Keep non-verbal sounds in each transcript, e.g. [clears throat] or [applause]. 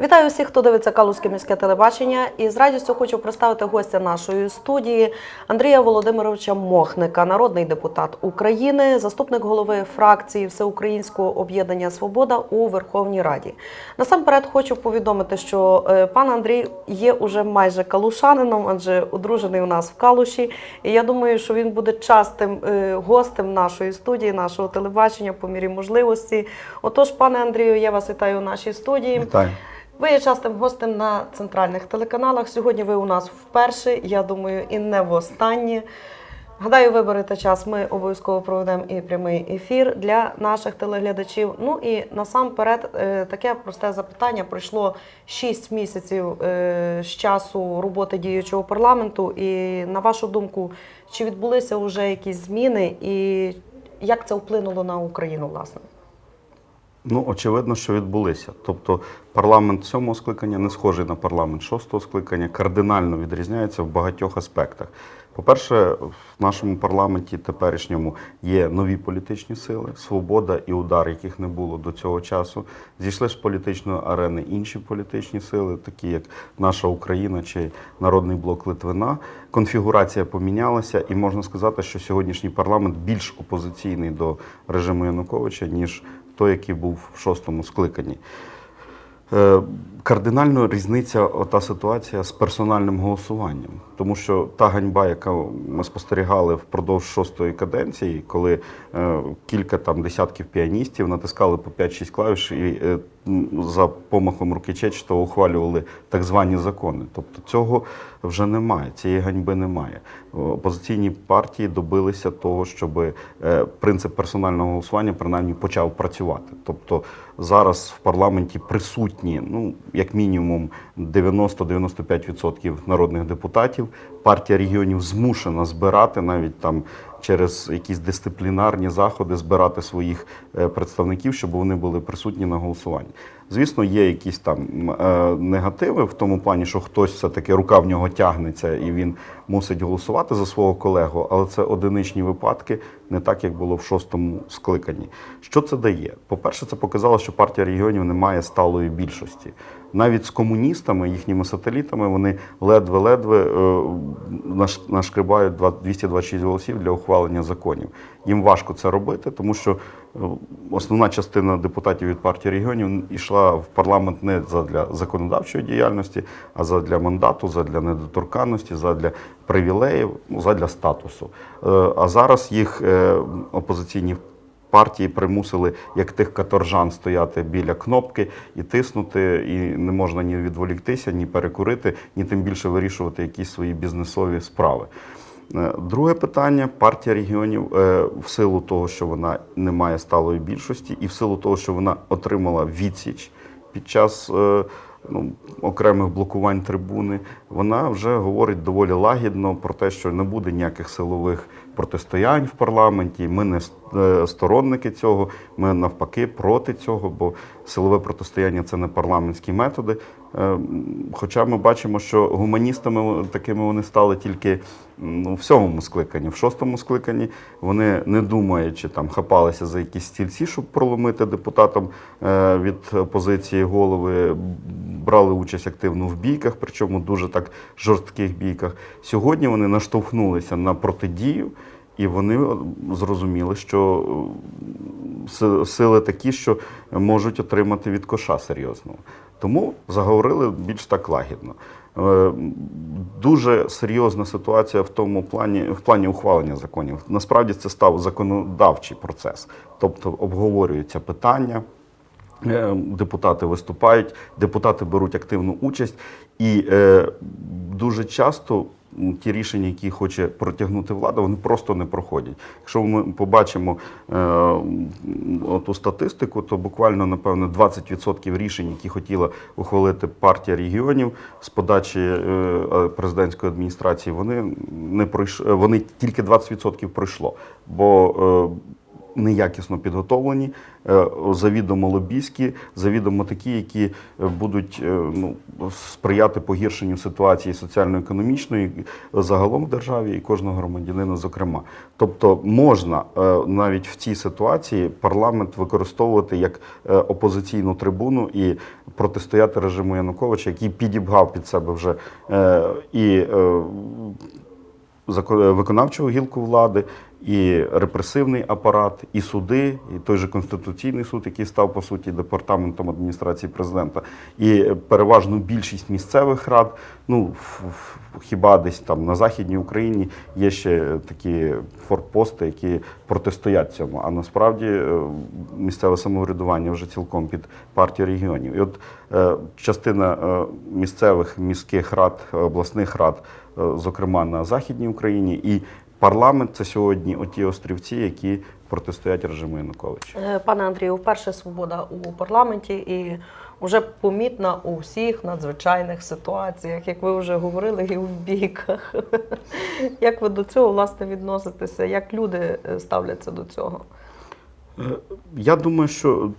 Вітаю всіх, хто дивиться Калузьке міське телебачення. І з радістю хочу представити гостя нашої студії Андрія Володимировича Мохника, народний депутат України, заступник голови фракції Всеукраїнського об'єднання Свобода у Верховній Раді. Насамперед хочу повідомити, що е, пан Андрій є уже майже калушанином, адже одружений у нас в Калуші. І я думаю, що він буде частим е, гостем нашої студії, нашого телебачення по мірі можливості. Отож, пане Андрію, я вас вітаю у нашій студії. Вітаю. Ви є частим гостем на центральних телеканалах. Сьогодні ви у нас вперше, я думаю, і не востаннє. Гадаю, виберете час. Ми обов'язково проведемо і прямий ефір для наших телеглядачів. Ну і насамперед, е, таке просте запитання. Пройшло 6 місяців е, з часу роботи діючого парламенту. І на вашу думку, чи відбулися вже якісь зміни, і як це вплинуло на Україну, власне? Ну, очевидно, що відбулися. Тобто парламент сьомого скликання не схожий на парламент шостого скликання, кардинально відрізняється в багатьох аспектах. По-перше, в нашому парламенті теперішньому є нові політичні сили, свобода і удар, яких не було до цього часу. Зійшли з політичної арени інші політичні сили, такі як наша Україна чи Народний блок Литвина. Конфігурація помінялася, і можна сказати, що сьогоднішній парламент більш опозиційний до режиму Януковича, ніж той, який був в шостому скликанні. Е, Кардинально різниця та ситуація з персональним голосуванням, тому що та ганьба, яку ми спостерігали впродовж шостої каденції, коли е, кілька там десятків піаністів натискали по 5-6 клавіш і е, за помахом руки Чечетова ухвалювали так звані закони. Тобто цього вже немає, цієї ганьби немає. Опозиційні партії добилися того, щоб е, принцип персонального голосування принаймні почав працювати. Тобто зараз в парламенті присутні, ну як мінімум 90-95% народних депутатів. Партія регіонів змушена збирати навіть там через якісь дисциплінарні заходи збирати своїх е, представників, щоб вони були присутні на голосуванні. Звісно, є якісь там е, негативи в тому плані, що хтось все-таки рука в нього тягнеться і він мусить голосувати за свого колегу, але це одиничні випадки, не так як було в шостому скликанні. Що це дає? По-перше, це показало, що партія регіонів не має сталої більшості. Навіть з комуністами, їхніми сателітами, вони ледве-ледве е, наш- нашкрибають два- 226 голосів для ухвалення законів. Їм важко це робити, тому що основна частина депутатів від партії регіонів йшла в парламент не задля законодавчої діяльності, а задля мандату, задля недоторканності, задля привілеїв, ну, задля статусу. Е, А зараз їх е, опозиційні партії примусили як тих каторжан стояти біля кнопки і тиснути, і не можна ні відволіктися, ні перекурити, ні тим більше вирішувати якісь свої бізнесові справи. Е, Друге питання: партія регіонів е, в силу того, що вона не має сталої більшості, і в силу того, що вона отримала відсіч під час е, ну, окремих блокувань трибуни, вона вже говорить доволі лагідно про те, що не буде ніяких силових протистоянь в парламенті. Ми не е, сторонники цього, ми навпаки проти цього, бо силове протистояння це не парламентські методи. Е, Хоча ми бачимо, що гуманістами такими вони стали тільки ну, в сьомому скликанні, в шостому скликанні вони не думаючи там хапалися за якісь стільці, щоб проломити депутатам е, від опозиції голови, брали участь активно в бійках, причому дуже так жорстких бійках. Сьогодні вони наштовхнулися на протидію. І вони е, зрозуміли, що е, сили такі, що можуть отримати від коша серйозного. Тому заговорили більш так лагідно. Е, Дуже серйозна ситуація в тому плані, в плані ухвалення законів. Насправді це став законодавчий процес, тобто обговорюються питання. Депутати виступають, депутати беруть активну участь, і е, дуже часто ті рішення, які хоче протягнути влада, вони просто не проходять. Якщо ми побачимо е, ту статистику, то буквально напевно 20% рішень, які хотіла ухвалити партія регіонів з подачі е, президентської адміністрації, вони не пройш... вони тільки 20% пройшло. Бо е, неякісно підготовлені, е, завідомо лобійські, завідомо такі, які е, будуть е, ну, сприяти погіршенню ситуації соціально-економічної загалом в державі і кожного громадянина, зокрема. Тобто можна навіть в цій ситуації парламент використовувати як опозиційну трибуну і протистояти режиму Януковича, який підібгав під себе вже і виконавчу гілку влади, і репресивний апарат, і суди, і той же Конституційний суд, який став по суті департаментом адміністрації президента, і переважну більшість місцевих рад. Ну хіба десь там на західній Україні є ще такі форпости, які протистоять цьому. А насправді е, місцеве самоврядування вже цілком під партію регіонів. І от е, частина е, місцевих міських рад, е, обласних рад, е, зокрема на західній Україні, і парламент це сьогодні оті острівці, які протистоять режиму Януковича. Е, Пане Андрію, вперше свобода у парламенті і вже помітна у всіх надзвичайних ситуаціях, як ви вже говорили, і в бійках. [laughs] Як ви до цього власне відноситеся? Як люди е, ставляться до цього? Е, Я думаю, що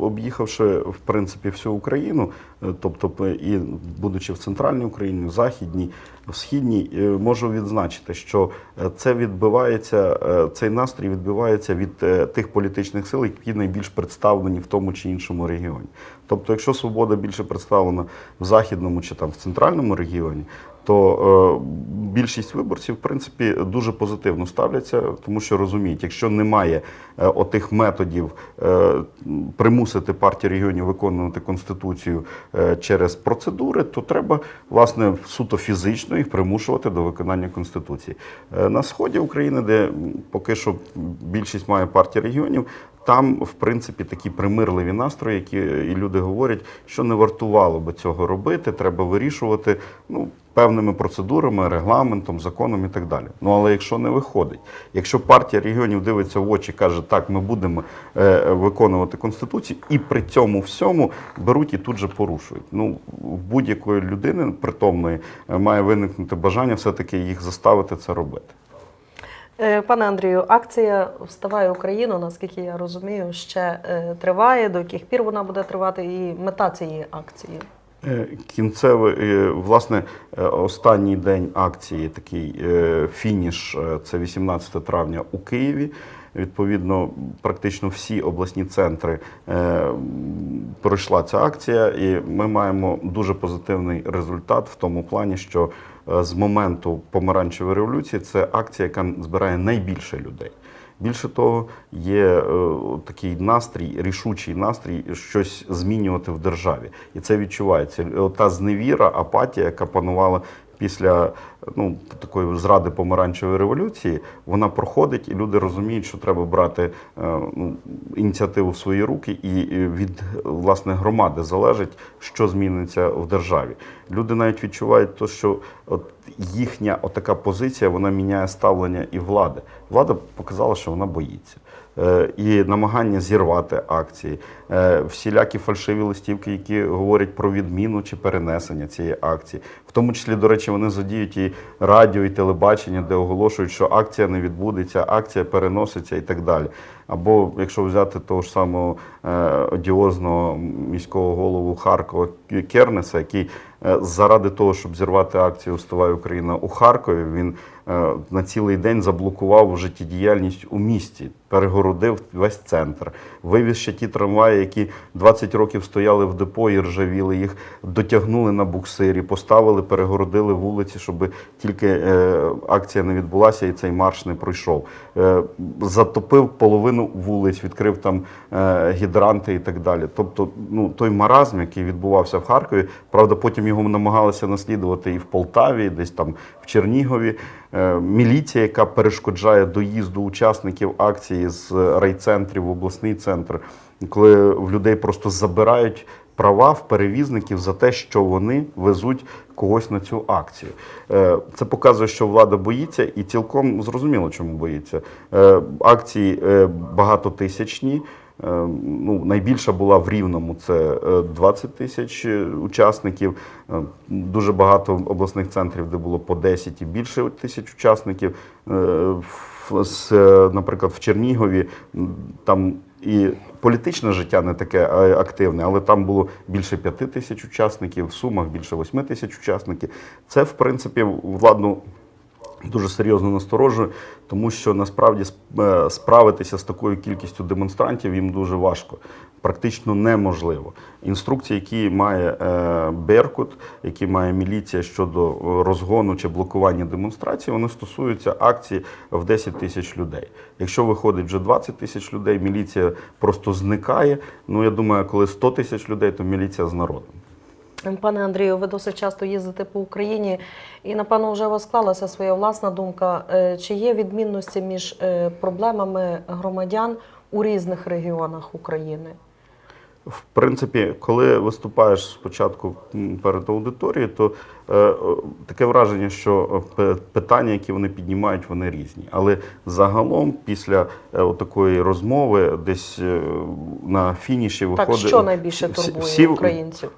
об'їхавши в принципі всю Україну, е, тобто і будучи в центральній Україні, в західній, в східній, е, можу відзначити, що е, це відбивається, е, цей настрій відбивається від е, тих політичних сил, які найбільш представлені в тому чи іншому регіоні. Тобто, якщо свобода більше представлена в західному чи там в центральному регіоні, то е, більшість виборців, в принципі, дуже позитивно ставляться, тому що розуміють, якщо немає е, отих методів е, примусити партію регіонів виконувати конституцію через процедури, то треба власне суто фізично їх примушувати до виконання конституції. На сході України, де поки що більшість має партія регіонів. Там, в принципі, такі примирливі настрої, які і люди говорять, що не вартувало би цього робити, треба вирішувати ну, певними процедурами, регламентом, законом і так далі. Ну але якщо не виходить, якщо партія регіонів дивиться в очі, каже, так, ми будемо е, виконувати конституцію, і при цьому всьому беруть і тут же порушують. Ну, в будь-якої людини притомної е, має виникнути бажання все-таки їх заставити це робити. Е, Пане Андрію, акція Вставай Україну, наскільки я розумію, ще е, триває. До яких пір вона буде тривати, і мета цієї акції? Е, Кінцевий, е, власне, е, останній день акції, такий фініш, це 18 травня у Києві. Відповідно, практично всі обласні центри пройшла ця акція, і ми маємо дуже позитивний результат в тому плані, що з моменту помаранчевої революції це акція, яка збирає найбільше людей. Більше того, є е, такий настрій, рішучий настрій щось змінювати в державі, і це відчувається. Та зневіра, апатія, яка панувала після ну такої зради помаранчевої революції, вона проходить, і люди розуміють, що треба брати е, ну, ініціативу в свої руки, і е, від власне громади залежить, що зміниться в державі. Люди навіть відчувають, то, що от їхня отака позиція вона міняє ставлення і влади. Влада показала, що вона боїться. Е, І намагання зірвати акції, е, всілякі фальшиві листівки, які говорять про відміну чи перенесення цієї акції. В тому числі, до речі, вони задіють і радіо, і телебачення, де оголошують, що акція не відбудеться, акція переноситься і так далі. Або якщо взяти того ж самого е, одіозного міського голову Харкова Кернеса, який заради того, щоб зірвати акцію «Вставай Україна у Харкові, він на цілий день заблокував життєдіяльність у місті, перегородив весь центр, вивіз ще ті трамваї, які 20 років стояли в депо і ржавіли, їх дотягнули на буксирі, поставили, перегородили вулиці, щоб тільки е, акція не відбулася і цей марш не пройшов. Е, затопив половину вулиць, відкрив там е, гідранти і так далі. Тобто, ну той маразм, який відбувався в Харкові, правда, потім його намагалися наслідувати і в Полтаві, і десь там в Чернігові. Е, Міліція, яка перешкоджає доїзду учасників акції з райцентрів в обласний центр, коли в людей просто забирають права в перевізників за те, що вони везуть когось на цю акцію. Е, Це показує, що влада боїться, і цілком зрозуміло, чому боїться. Е, Акції багатотисячні. Ну, найбільша була в Рівному це е, 20 тисяч е, учасників. Е, Дуже багато обласних центрів, де було по 10 і більше тисяч учасників. Е, е, Наприклад, в Чернігові там і політичне життя не таке е, активне, але там було більше 5 тисяч учасників, в Сумах більше 8 тисяч учасників. Це, в принципі, владну дуже серйозно насторожує, тому що насправді е, справитися з такою кількістю демонстрантів їм дуже важко. Практично неможливо. Інструкції, які має е, Беркут, які має міліція щодо е, розгону чи блокування демонстрацій, вони стосуються акцій в 10 тисяч людей. Якщо виходить вже 20 тисяч людей, міліція просто зникає. Ну я думаю, коли 100 тисяч людей, то міліція з народом. Пане Андрію, ви досить часто їздите по Україні, і напевно вже у вас склалася своя власна думка. Е, Чи є відмінності між е, проблемами громадян у різних регіонах України? В принципі, коли виступаєш спочатку перед аудиторією, то е, таке враження, що е, питання, які вони піднімають, вони різні. Але загалом, після е, такої розмови, десь е, на фініші Так, що найбільше всі- турбує всі- українців?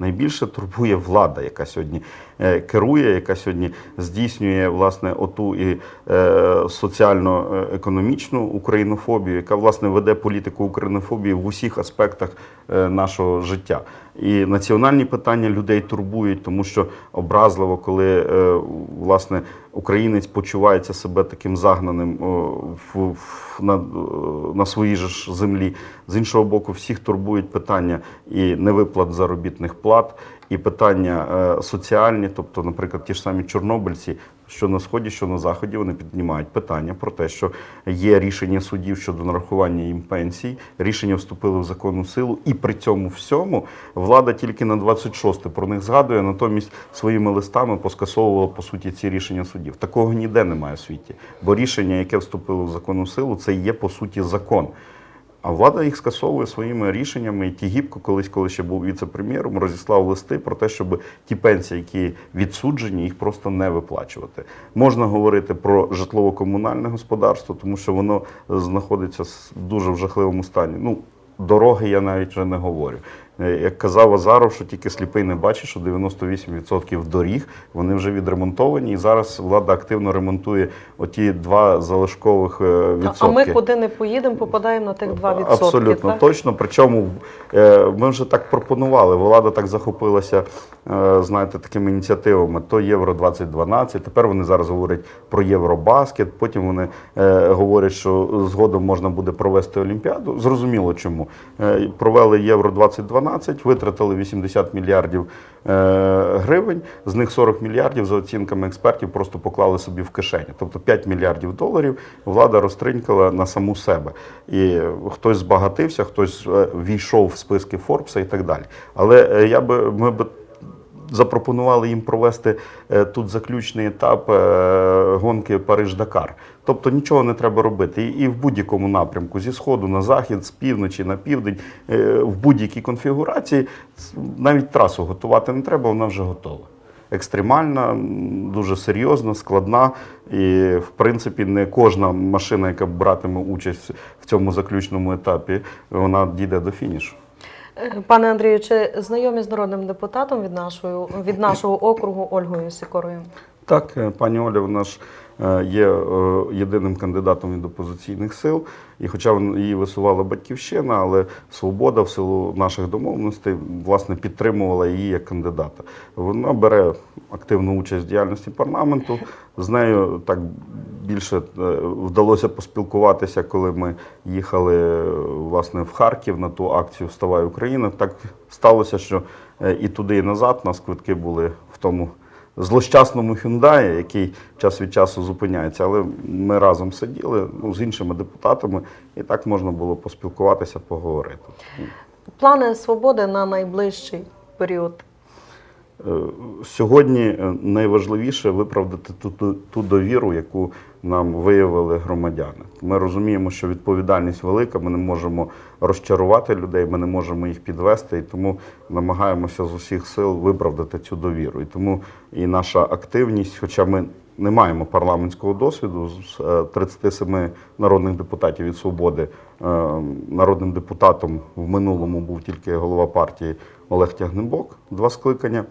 Найбільше турбує влада, яка сьогодні е, керує, яка сьогодні здійснює власне оту і е, соціально-економічну українофобію, яка власне веде політику українофобії в усіх аспектах е, нашого життя. І національні питання людей турбують, тому що образливо, коли е, власне українець почувається себе таким загнаним в, в, на, на своїй ж землі. З іншого боку, всіх турбують питання і невиплат заробітних плат, і питання е, соціальні, тобто, наприклад, ті ж самі чорнобильці, що на сході, що на заході, вони піднімають питання про те, що є рішення судів щодо нарахування їм пенсій, рішення вступили в законну силу, і при цьому всьому влада тільки на 26 про них згадує, натомість своїми листами поскасовувала по суті ці рішення судів. Такого ніде немає в світі, бо рішення, яке вступило в законну силу, це є по суті закон. А влада їх скасовує своїми рішеннями. І Тігіпко, колись, коли ще був віце-прем'єром, розіслав листи про те, щоб ті пенсії, які відсуджені, їх просто не виплачувати. Можна говорити про житлово-комунальне господарство, тому що воно знаходиться дуже в жахливому стані. Ну, дороги я навіть вже не говорю. Е, Як казав Азаров, що тільки сліпий не бачить, що 98% доріг вони вже відремонтовані, і зараз влада активно ремонтує оті два залишкових е, відсотки. А ми куди не поїдемо, попадаємо на тих 2%. Абсолютно так? точно. Причому е, ми вже так пропонували. Влада так захопилася, знаєте, такими ініціативами. То Євро 2012, Тепер вони зараз говорять про Євробаскет. Потім вони говорять, що згодом можна буде провести Олімпіаду. Зрозуміло, чому провели Євро 2012, витратили 80 мільярдів е, гривень. З них 40 мільярдів за оцінками експертів просто поклали собі в кишені. Тобто 5 мільярдів доларів влада розтринькала на саму себе. І хтось збагатився, хтось е, війшов в списки Форбса і так далі. Але е, я би ми би запропонували їм провести тут заключний етап гонки Париж-Дакар. Тобто нічого не треба робити. І, в будь-якому напрямку, зі сходу на захід, з півночі на південь, е, в будь-якій конфігурації, навіть трасу готувати не треба, вона вже готова. Екстремальна, дуже серйозна, складна. І, в принципі, не кожна машина, яка братиме участь в цьому заключному етапі, вона дійде до фінішу. Пане Андрію, чи знайомі з народним депутатом від нашої від нашого округу Ольгою Сікорою? Так, е, пані Оля, вона ж е, є е, єдиним кандидатом від опозиційних сил, і хоча її висувала батьківщина, але свобода в силу наших домовленостей власне підтримувала її як кандидата. Вона бере активну участь в діяльності парламенту. З нею так більше е, вдалося поспілкуватися, коли ми їхали е, власне в Харків на ту акцію Вставай Україна. Так сталося, що е, і туди, і назад нас квитки були в тому злощасному Hyundai, який час від часу зупиняється. Але ми разом сиділи ну, з іншими депутатами, і так можна було поспілкуватися, поговорити. Плани свободи на найближчий період. Е, Сьогодні е, найважливіше виправдати ту, ту, довіру, яку нам виявили громадяни. Ми розуміємо, що відповідальність велика. Ми не можемо розчарувати людей, ми не можемо їх підвести, і тому намагаємося з усіх сил виправдати цю довіру. І тому і наша активність, хоча ми не маємо парламентського досвіду. З е, 37 народних депутатів від свободи е, народним депутатом в минулому був тільки голова партії Олег Тягнебок, два скликання.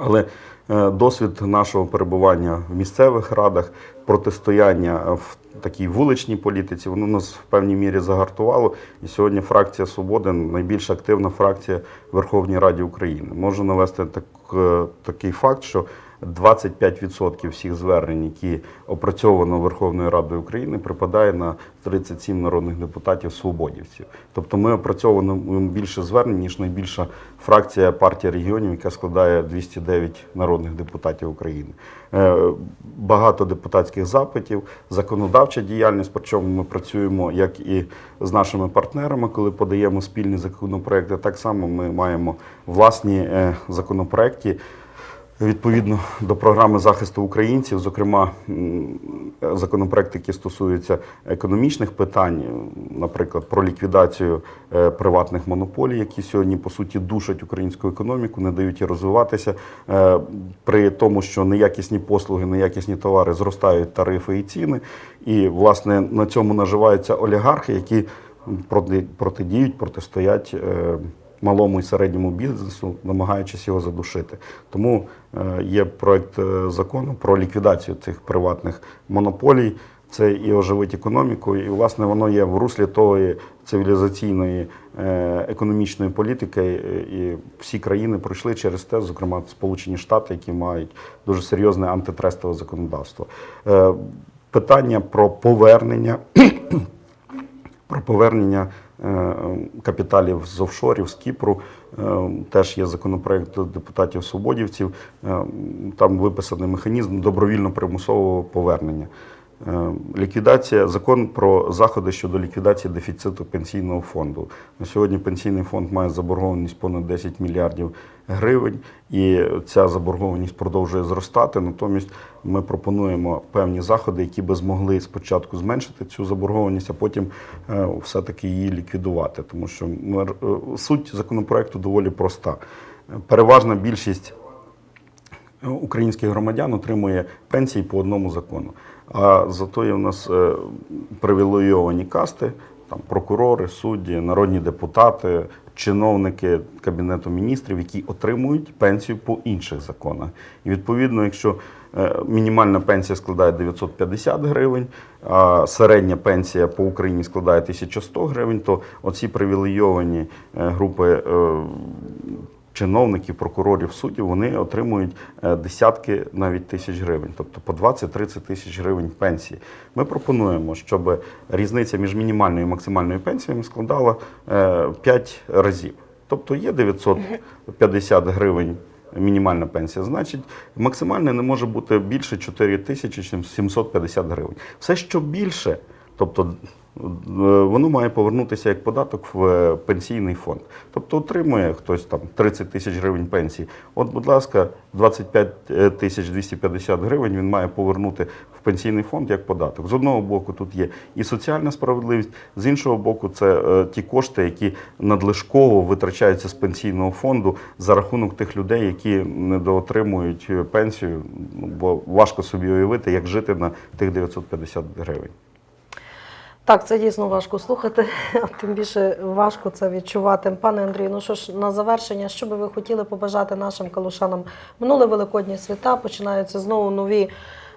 Але е, досвід нашого перебування в місцевих радах, протистояння в такій вуличній політиці, воно нас в певній мірі загартувало. І сьогодні фракція Свободи найбільш активна фракція в Верховній Раді України. Можу навести так, е, такий факт, що 25% всіх звернень, які опрацьовано Верховною Радою України, припадає на 37 народних депутатів свободівців. Тобто ми опрацьовуємо більше звернень, ніж найбільша фракція партії регіонів, яка складає 209 народних депутатів України. Е, Багато депутатських запитів, законодавча діяльність, причому ми працюємо як і з нашими партнерами, коли подаємо спільні законопроекти. Так само ми маємо власні е, законопроекти. Відповідно до програми захисту українців, зокрема законопроекти, які стосуються економічних питань, наприклад, про ліквідацію е, приватних монополій, які сьогодні по суті душать українську економіку, не дають їй розвиватися. Е, При тому, що неякісні послуги, неякісні товари зростають тарифи і ціни, і власне на цьому наживаються олігархи, які протидіють, протистоять. Малому і середньому бізнесу, намагаючись його задушити. Тому е, є проект е, закону про ліквідацію цих приватних монополій. Це і оживить економіку, і власне воно є в руслі тої цивілізаційної е, економічної політики, і всі країни пройшли через те, зокрема Сполучені Штати, які мають дуже серйозне антитрестове законодавство. Питання про повернення [clears throat] про повернення капіталів з офшорів, з Кіпру. Е, Теж є законопроект депутатів свободівців. Е, Там виписаний механізм добровільно-примусового повернення. Е, Ліквідація закон про заходи щодо ліквідації дефіциту пенсійного фонду. На сьогодні пенсійний фонд має заборгованість понад 10 мільярдів гривень, і ця заборгованість продовжує зростати. Натомість ми пропонуємо певні заходи, які би змогли спочатку зменшити цю заборгованість, а потім е, все-таки її ліквідувати. Тому що е, суть законопроекту доволі проста. Переважна більшість українських громадян отримує пенсії по одному закону. А зато є в нас е, привілейовані касти, там прокурори, судді, народні депутати, чиновники Кабінету міністрів, які отримують пенсію по інших законах. І відповідно, якщо е, мінімальна пенсія складає 950 гривень, а середня пенсія по Україні складає 1100 гривень, то оці привілейовані е, групи е, чиновників, прокурорів, суддів, вони отримують е, десятки навіть тисяч гривень, тобто по 20-30 тисяч гривень пенсії. Ми пропонуємо, щоб різниця між мінімальною і максимальною пенсіями складала 5 разів. Тобто є 950 гривень мінімальна пенсія, значить максимальна не може бути більше 4 тисячі чим 750 гривень. Все, що більше, тобто е, воно має повернутися як податок в е, пенсійний фонд. Тобто отримує хтось там 30 тисяч гривень пенсії. От, будь ласка, 25 тисяч 250 гривень він має повернути в пенсійний фонд як податок. З одного боку, тут є і соціальна справедливість, з іншого боку, це е, ті кошти, які надлишково витрачаються з пенсійного фонду за рахунок тих людей, які недоотримують е, пенсію. Бо важко собі уявити, як жити на тих 950 гривень. Так, це дійсно важко слухати, [laughs] а тим більше важко це відчувати. Пане Андрію, ну що ж, на завершення, що би ви хотіли побажати нашим калушанам? Минуле великодні свята, починаються знову нові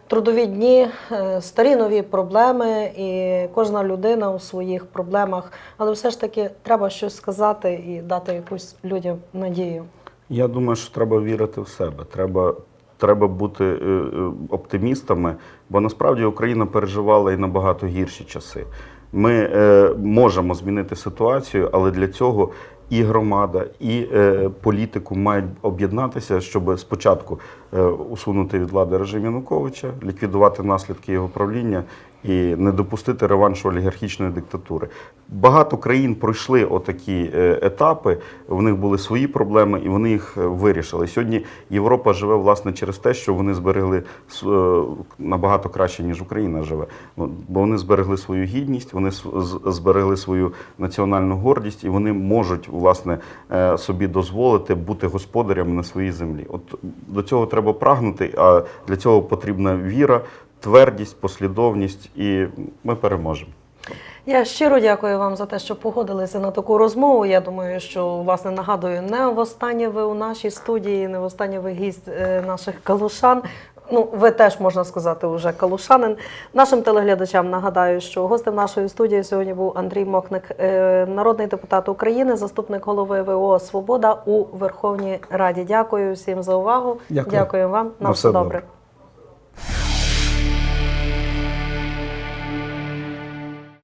трудові дні, е, старі нові проблеми, і кожна людина у своїх проблемах. Але все ж таки треба щось сказати і дати якусь людям надію. Я думаю, що треба вірити в себе. Треба, треба бути е, е, оптимістами, бо насправді Україна переживала і набагато гірші часи. Ми е, можемо змінити ситуацію, але для цього і громада, і е, політику мають об'єднатися, щоб спочатку е, усунути від влади режим Януковича, ліквідувати наслідки його правління і не допустити реваншу олігархічної диктатури. Багато країн пройшли отакі е, етапи. В них були свої проблеми, і вони їх е, вирішили. Сьогодні Європа живе власне через те, що вони зберегли е, набагато краще, ніж Україна живе. Бо вони зберегли свою гідність, вони зберегли свою національну гордість, і вони можуть власне собі дозволити бути господарями на своїй землі. От до цього треба прагнути, а для цього потрібна віра, твердість, послідовність, і ми переможемо. Я щиро дякую вам за те, що погодилися на таку розмову. Я думаю, що власне нагадую, не востаннє ви у нашій студії, не востаннє ви гість е, наших калушан. Ну, ви теж можна сказати, вже калушанин. Нашим телеглядачам нагадаю, що гостем нашої студії сьогодні був Андрій Мохник, е, народний депутат України, заступник голови ВО Свобода у Верховній Раді. Дякую всім за увагу. Дякую. Дякую вам. На На все все добре. добре.